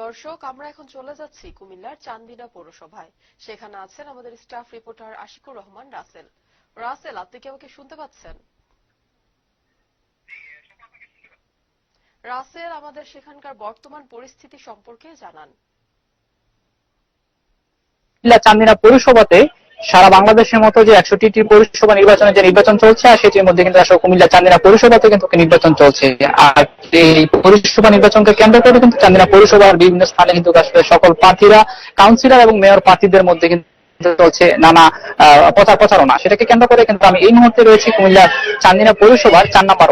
দর্শক, আমরা এখন চলে যাচ্ছি কুমিল্লার চান্দিনা পৌরসভায়। সেখানে আছেন আমাদের স্টাফ রিপোর্টার আশিকুর রহমান রাসেল। রাসেল, আপনি কি আমাকে শুনতে পাচ্ছেন? রাসেল, আমাদের সেখানকার বর্তমান পরিস্থিতি সম্পর্কে জানান। চান্দিনা পৌরসভাতে সারা বাংলাদেশের মতো যে একশোটি পৌরসভা নির্বাচনের যে নির্বাচন চলছে, আর সেটির মধ্যে কিন্তু আসলে কুমিল্লা চান্দিনা পৌরসভাতে কিন্তু নির্বাচন চলছে। আর এই পৌরসভা নির্বাচনকে কেন্দ্র করে কিন্তু চান্দিনা পৌরসভার বিভিন্ন স্থানে কিন্তু আসলে সকল প্রার্থীরা কাউন্সিলর এবং মেয়র প্রার্থীদের মধ্যে কিন্তু চলছে নানা প্রচার প্রচারণা। সেটাকে কেন্দ্র করে কিন্তু আমি এই মুহূর্তে রয়েছি কুমিল্লার চান্দিনা পৌরসভার চার নাম্বার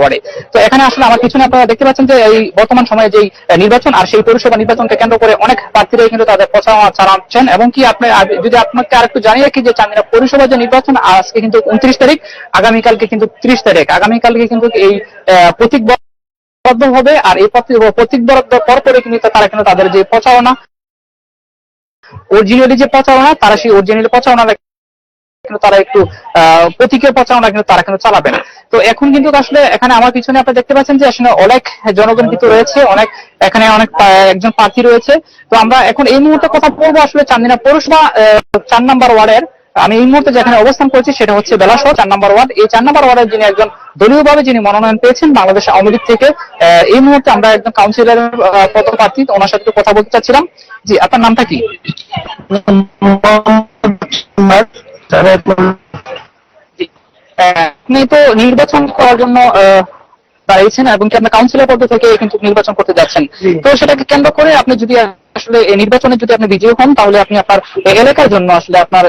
তো এখানে আসলে আমার পিছনে আপনারা দেখতে পাচ্ছেন যে এই বর্তমান সময়ে যেই নির্বাচন আর সেই পৌরসভা নির্বাচনকে কেন্দ্র করে অনেক প্রার্থীরাই কিন্তু তাদের প্রচারণা চালাচ্ছেন। এবং কি আপনি যদি আপনাকে আরেকটু জানিয়ে রাখি যে চান্দিনা পৌরসভা যে নির্বাচন, আজকে কিন্তু উনত্রিশ তারিখ, আগামীকালকে কিন্তু ত্রিশ তারিখ। আগামীকালকে কিন্তু এই প্রতীক বরাদ্দ হবে আর এই প্রতীক- বরাদ্দ পর পরে কিন্তু তারা কিন্তু তাদের যে প্রচারণা, অরিজিনালি যে প্রচারণা, তারা সেই অরিজিনালি প্রচারণা কিন্তু তারা একটু প্রতীকের প্রচারণা কিন্তু তারা কিন্তু চালাবে না। তো এখন কিন্তু আসলে এখানে আমার পিছনে আপনারা দেখতে পাচ্ছেন যে আসলে অনেক জনগণ কিন্তু রয়েছে, অনেক, এখানে অনেক একজন প্রার্থী রয়েছে। তো আমরা এখন এই মুহূর্তে কথা বলব আসলে চান্দিনা পৌরসভা চার নাম্বার ওয়ার্ডের। আমি এই মুহূর্তে যেখানে অবস্থান করছি সেটা হচ্ছে বেলাসহ চার নাম্বার ওয়ার্ড। এই চার নাম্বার ওয়ার্ডের যিনি একজন দলীয়ভাবে যিনি মনোনয়ন পেয়েছেন বাংলাদেশ আওয়ামী লীগ থেকে এই মুহূর্তে আমরা একজন কাউন্সিলর পদপ্রার্থী। ওনার সাথে কথা বলতে চাচ্ছিলাম। জি, আপনার নামটা কি? আপনি তো নির্বাচন করার জন্য দাঁড়িয়েছেন এবং কি আপনার কাউন্সিলর পদ থেকে কিন্তু নির্বাচন করতে যাচ্ছেন। তো সেটাকে কেন্দ্র করে আপনি যদি আসলে এই নির্বাচনে যদি আপনি বিজয়ী হন তাহলে আপনি আপনার এলাকার জন্য আসলে আপনার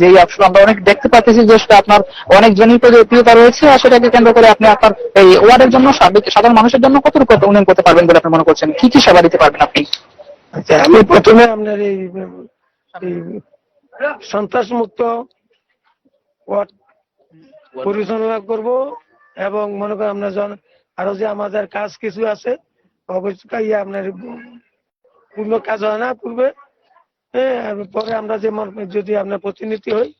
যেই আসলে আমরা অনেক দেখতে পাচ্ছি যে আসলে আপনার অনেক জনপ্রিয়তা রয়েছে আর সেটাকে কেন্দ্র করে আপনি আপনার এই ওয়ার্ডের জন্য সাধারণ মানুষের জন্য কতটুকু উন্নয়ন করতে পারবেন বলে আপনি মনে করছেন? কি কি সেবা দিতে পারবেন আপনি? আচ্ছা আমি প্রথমে আপনার এই সন্ত্রাস মুক্ত পরিচালনা করব এবং মনে করেন আপনার জন আরও যে আমাদের কাজ কিছু আছে অবশ্যই ইয়ে আপনার পূর্ণ কাজ হয় না পূর্বে। হ্যাঁ পরে আমরা যে যদি আপনার প্রতিনিধি হই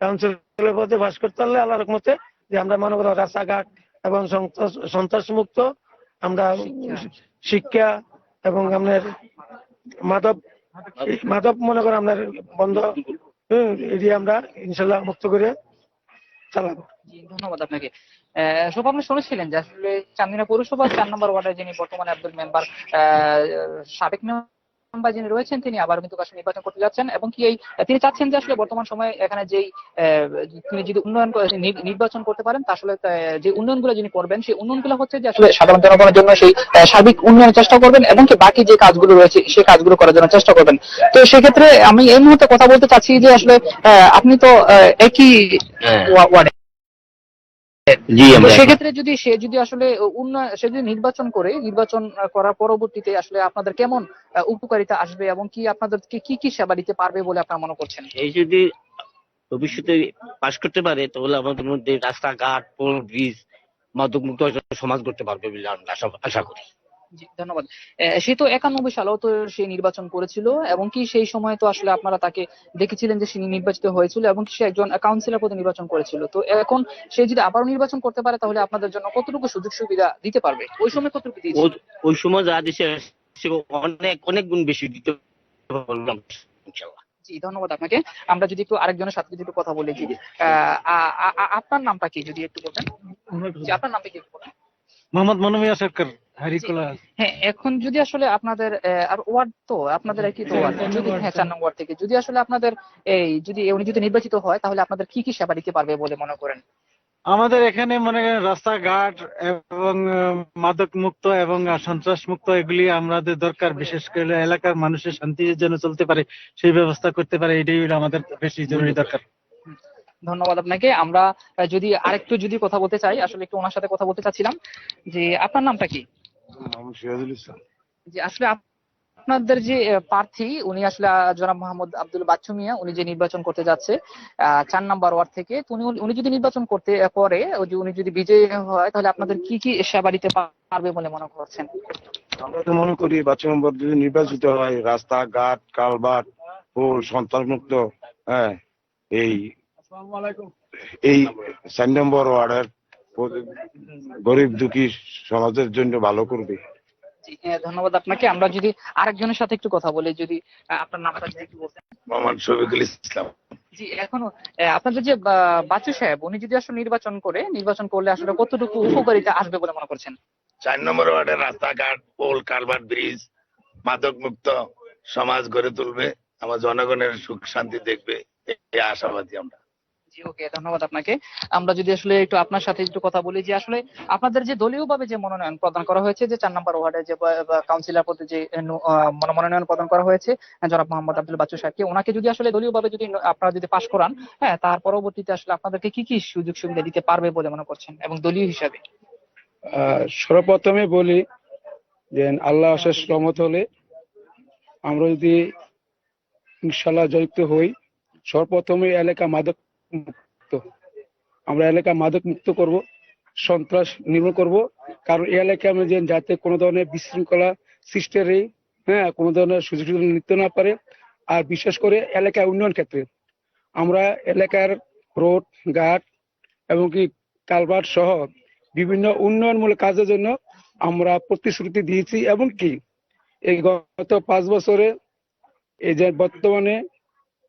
কাউন্সিলের পদে বাস করতে পারলে আল্লাহ রকমতে যে আমরা মনে করো রাস্তাঘাট এবং সন্ত্রাস সন্ত্রাস মুক্ত আমরা শিক্ষা এবং আপনার মাদক মাদক মনে করেন আপনার বন্ধ। এটি আমরা ইনশাল্লাহ মুক্ত করে চালাবো। ধন্যবাদ আপনাকে। শোভা, আপনি শুনেছিলেন যে আসলে চান্দিনা পৌরসভা চার নম্বর ওয়ার্ডের যিনি বর্তমানে আব্দুল মেম্বার সাবেক মেম্বার যিনি রয়েছেন তিনি আবার কিন্তু আসলে নির্বাচন করতে যাচ্ছেন এবং কি এই তিনি চাচ্ছেন যে আসলে বর্তমান সময়ে এখানে যেই তিনি যদি উন্নয়ন নির্বাচন করতে পারেন তা আসলে যে উন্নয়নগুলো যিনি করবেন সেই উন্নয়নগুলো হচ্ছে যে আসলে সাধারণ জনগণের জন্য সেই সার্বিক উন্নয়নের চেষ্টা করবেন এবং কি বাকি যে কাজগুলো রয়েছে সেই কাজগুলো করার জন্য চেষ্টা করবেন। তো সেক্ষেত্রে আমি এই মুহূর্তে কথা বলতে চাচ্ছি যে আসলে আহ, আপনি তো একই ওয়া- ওয়ার্ডে। সেক্ষেত্রে যদি সে যদি আসলে উন্নয়ন সে যদি নির্বাচন করে নির্বাচন করার পরবর্তীতে আসলে আপনাদের কেমন আহ, উপকারিতা আসবে এবং কি আপনাদেরকে কি কি সেবা দিতে পারবে বলে আপনারা মনে করছেন? এই যদি ভবিষ্যতে পাশ করতে পারে তাহলে আমাদের মধ্যে রাস্তাঘাট পোল ব্রিজ মাদক মুক্ত সমাজ করতে পারবে বলে আমরা আশা আশা করি। জি ধন্যবাদ। সে তো একানব্বই সালেও তো সে নির্বাচন করেছিল এবং কি সেই সময় তো আসলে আপনারা তাকে দেখেছিলেন যে সে নির্বাচিত হয়েছিল এবং সে একজন কাউন্সিলর পদে নির্বাচন করেছিল। তো এখন সে যদি আবারও নির্বাচন করতে পারে তাহলে আপনাদের জন্য কতটুকু সুযোগ সুবিধা দিতে পারবে? ওই সময় কতটুকু দিয়েছে? ওই সময় যা দিছে অনেক অনেক গুণ বেশি দিতে ইনশাল্লাহ জি ধন্যবাদ আপনাকে। আমরা যদি একটু আরেকজনের সাথে যদি একটু কথা বলি জি আপনার নামটা কি যদি একটু বলতেন? আপনার নামটা কি মোহাম্মদ মনোমিয়া সরকার হ্যাঁ এখন যদি আসলে আপনাদের আর ওয়ার্ড তো আপনাদের একই তো ওয়ার্ড যদি হ্যাঁ চার ওয়ার্ড থেকে। যদি আসলে আপনাদের এই যদি উনি যদি নির্বাচিত হয় তাহলে আপনাদের কি কি সেবা দিতে পারবে বলে মনে করেন? আমাদের এখানে মনে করেন রাস্তাঘাট এবং মাদক মুক্ত এবং সন্ত্রাস মুক্ত এগুলি আমাদের দরকার। বিশেষ করে এলাকার মানুষের শান্তির জন্য চলতে পারে সেই ব্যবস্থা করতে পারে এটাই হলো আমাদের বেশি জরুরি দরকার। ধন্যবাদ আপনাকে। আমরা যদি আরেকটু যদি কথা বলতে চাই আসলে একটু ওনার সাথে কথা বলতে চাচ্ছিলাম যে আপনার নামটা কি? আসলে আপনাদের যে প্রার্থী উনি আসলে জনাব মোহাম্মদ আব্দুল বাচ্চু মিয়া উনি যে নির্বাচন করতে যাচ্ছে আহ, চার নাম্বার ওয়ার্ড থেকে তো উনি উনি যদি নির্বাচন করতে যে উনি যদি বিজয়ী হয় তাহলে আপনাদের কি কি সেবা দিতে পারবে বলে মনে করছেন? আমরা তো মনে করি বাচ্চা নম্বর যদি নির্বাচিত হয় রাস্তাঘাট কালভার্ট সন্তান মুক্ত হ্যাঁ এই এই চার নম্বর ওয়ার্ডের গরিব দুঃখী সমাজের জন্য ভালো করবে। ধন্যবাদ আপনাকে। আমরা যদি আরেকজনের সাথে একটু কথা বলি যদি আপনার নামটা যদি একটু বলতেন। মোহাম্মদ শফিকুল ইসলাম। জি এখনও আপনাদের যে বাচ্চু সাহেব উনি যদি আসলে নির্বাচন করে নির্বাচন করলে আসলে কতটুকু উপকারিতা আসবে বলে মনে করছেন? চার নম্বর ওয়ার্ডের রাস্তাঘাট পোল কালভার্ট ব্রিজ মাদক মুক্ত সমাজ গড়ে তুলবে আমার জনগণের সুখ শান্তি দেখবে এই আশাবাদী আমরা। জি, ওকে, ধন্যবাদ আপনাকে। আমরা যদি আসলে একটু আপনার সাথে একটু কথা বলি যে আসলে আপনাদের যে দলীয়ভাবে যে মনোনয়ন প্রদান করা হয়েছে, যে চার নম্বর ওয়ার্ডে যে কাউন্সিলর পদে যে মনো- মনোনয়ন প্রদান করা হয়েছে জনাব মোহাম্মদ আব্দুল বাচ্চু সাহেবকে, ওনাকে যদি আসলে দলীয়ভাবে যদি আপনারা যদি পাশ করান হ্যাঁ তার পরবর্তীতে আসলে আপনাদেরকে কি কি সুযোগ সুবিধা দিতে পারবে বলে মনে করছেন এবং দলীয় হিসাবে? সর্বপ্রথমে বলি যে আল্লাহ অশেষ রহমত হলে আমরা যদি ইনশাল্লাহ জয়িত হই। সর্বপ্রথমে এলাকা মাদক মুক্ত। আমরা এলাকা মাদক মুক্ত করব, সন্ত্রাস নির্মূল করব, কারণ এই এলাকায় আমরা যে যাতে কোনো ধরনের বিশৃঙ্খলা সৃষ্টির হ্যাঁ কোনো ধরনের সুযোগ সুবিধা নিতে না পারে, আর বিশেষ করে এলাকার উন্নয়ন ক্ষেত্রে। আমরা এলাকার রোড, ঘাট এবং কি কালভার্ট সহ বিভিন্ন উন্নয়নমূলক কাজের জন্য আমরা প্রতিশ্রুতি দিয়েছি এবং কি এই গত পাঁচ বছরে এই যে বর্তমানে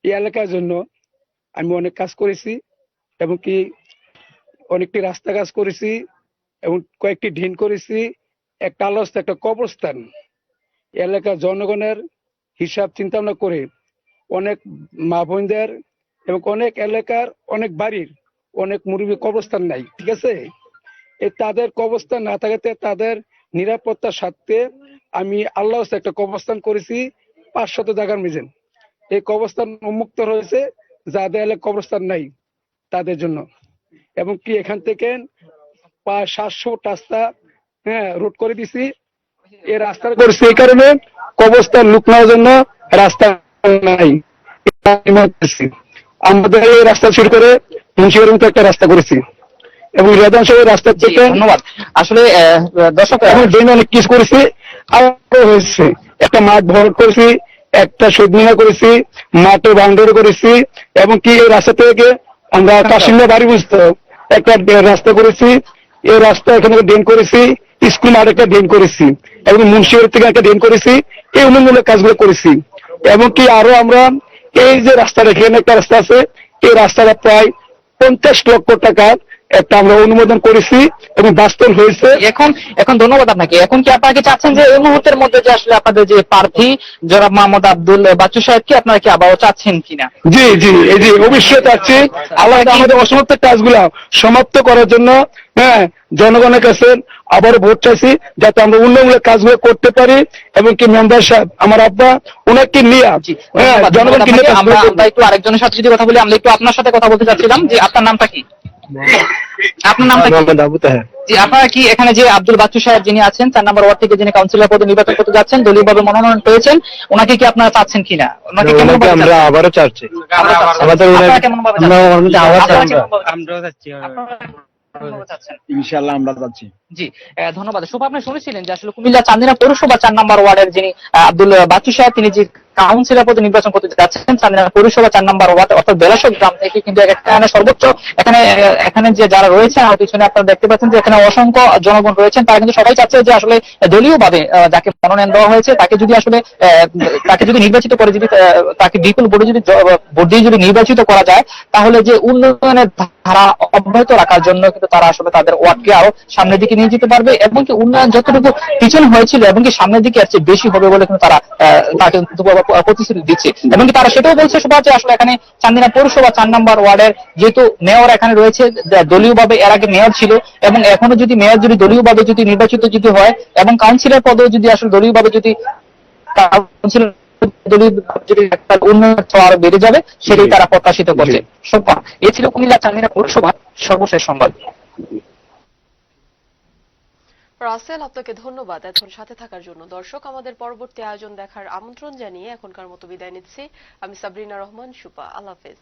এই এলাকার জন্য আমি অনেক কাজ করেছি এবং কি অনেকটি রাস্তা কাজ করেছি এবং কয়েকটি ঢিন করেছি, একটা আলোস্ত, একটা কবরস্থান। এলাকার জনগণের হিসাব চিন্তা ভাবনা করে অনেক মা বোনদের এবং অনেক এলাকার অনেক বাড়ির অনেক মুরব্বী কবরস্থান নাই, ঠিক আছে? এই তাদের কবরস্থান না থাকাতে তাদের নিরাপত্তার স্বার্থে আমি আল্লাহ একটা কবরস্থান করেছি, পাঁচশত জায়গার মিজেন। এই কবরস্থান উন্মুক্ত রয়েছে যাদের এলাকায় কবরস্থান নাই তাদের জন্য। এবং কি এখান থেকে প্রায় সাতশো রাস্তা হ্যাঁ রোড করে দিছি এই রাস্তা করেছি এই কারণে কবরস্থান লুক নেওয়ার জন্য রাস্তা নাই। আমাদের এই রাস্তা শুরু করে মুন্সিগঞ্জের মতো একটা রাস্তা করেছি। এবং রেদান সাহেবের রাস্তা থেকে ধন্যবাদ। আসলে দর্শক এখন ড্রেন অনেক কিছু করেছি আরও হয়েছে। একটা মাঠ ভরাট করেছি একটা শহীদ মিনার করেছি মাঠে বাউন্ডারি করেছি এবং কি এই রাস্তা থেকে আমরা কাশিন্দা বাড়ি বুঝতো একটা রাস্তা করেছি এই রাস্তা এখানে ড্রেন করেছি স্কুল মাঠ একটা ড্রেন করেছি এবং মুন্সিগঞ্জ থেকে একটা ড্রেন করেছি এই উন্নয়নমূলক কাজগুলো করেছি। এবং কি আরও আমরা এই যে রাস্তাটা এখানে একটা রাস্তা আছে এই রাস্তাটা প্রায় পঞ্চাশ লক্ষ টাকা একটা আমরা অনুমোদন করেছি এবং বাস্তব হয়েছে। এখন এখন ধন্যবাদ আপনাকে। এখন কি আপনাকে চাচ্ছেন যে এই মুহূর্তের মধ্যে যে আসলে আপনাদের যে প্রার্থী জনাব মোহাম্মদ আব্দুল বাচ্চু সাহেবকে আপনারা কি আবারও চাচ্ছেন কিনা? জি জি এই যে অবশ্যই চাচ্ছি। আল্লাহ আমাদের অসমাপ্ত কাজগুলা সমাপ্ত করার জন্য হ্যাঁ জনগণের কাছে আবারও ভোট চাইছি যাতে আমরা উন্নয়নমূলক কাজগুলো করতে পারি এবং কি মেম্বার সাহেব আমার আব্বা ওনাকে নিয়ে জি হ্যাঁ জনগণকে নিয়ে। আমরা একটু আরেকজনের সাথে যদি কথা বলি আমরা একটু আপনার সাথে কথা বলতে চাচ্ছিলাম যে আপনার নামটা কি? আপনার নামটা কি জি আপনারা কি এখানে যে আব্দুল বাচ্চু সাহেব যিনি আছেন চার নম্বর ওয়ার্ড থেকে যিনি কাউন্সিলর পদে নির্বাচন করতে যাচ্ছেন দলীয়ভাবে মনোনয়ন পেয়েছেন ওনাকে কি আপনারা চাচ্ছেন কিনা ওনাকে কেমন ভাবে চাচ্ছেন? আবারও চাচ্ছি আমাদের কেমন ভাবে চাচ্ছেন? আমরা-? আমরাও? ইনশাআল্লাহ আমরা যাচ্ছি জি ধন্যবাদ শুভ আপনি শুনেছিলেন যে আসলে কুমিল্লা চান্দিনা পৌরসভা চার নম্বর ওয়ার্ডের যিনি আব্দুল বাচ্চু সাহেব তিনি যে কাউন্সিলর পদে নির্বাচন করতে যাচ্ছেন চান্দিনা পৌরসভা চার নম্বর ওয়ার্ড অর্থাৎ বেলাসক গ্রাম থেকে কিন্তু এখানে সর্বোচ্চ এখানে এখানে যে যারা রয়েছেন আমার পিছনে আপনারা দেখতে পাচ্ছেন যে এখানে অসংখ্য জনগণ রয়েছেন তারা কিন্তু সবাই চাচ্ছে যে আসলে দলীয়ভাবে আহ, যাকে মনোনয়ন দেওয়া হয়েছে তাকে যদি আসলে তাকে যদি নির্বাচিত করে যদি তাকে বিপুল ভোটে যদি ভোট দিয়ে যদি নির্বাচিত করা যায় তাহলে যে উন্নয়নের ধারা অব্যাহত রাখার জন্য কিন্তু তারা আসলে তাদের ওয়ার্ডকে আরও সামনের দিকে নিয়ে যেতে পারবে এবং কি উন্নয়ন যতটুকু পিছন হয়েছিল এবং কি সামনের দিকে আসছে বেশি হবে বলে কিন্তু তারা কিন্তু প্রতিশ্রুতি দিচ্ছে। এবং কি তারা সেটাও বলছে সবাই যে আসলে এখানে চান্দিনা পৌরসভা চার নম্বর ওয়ার্ডের যেহেতু মেয়র এখানে রয়েছে দলীয়ভাবে এর আগে মেয়র ছিল এবং এখনও যদি মেয়র যদি দলীয়ভাবে যদি নির্বাচিত যদি হয় এবং কাউন্সিলর পদেও যদি আসলে দলীয়ভাবে যদি কাউন্সিলর একটা উন্নয়ন আরও বেড়ে যাবে সেটাই তারা প্রত্যাশিত করছে। এ ছিল কুমিল্লা চান্দিনা পৌরসভার সর্বশেষ সংবাদ। রাসেল, আপনাকে ধন্যবাদ এখন সাথে থাকার জন্য। দর্শক, আমাদের পরবর্তী আয়োজন দেখার আমন্ত্রণ জানিয়ে এখনকার মতো বিদায় নিচ্ছি। আমি সাবরিনা রহমান, সুপা, আল্লাহ হাফেজ।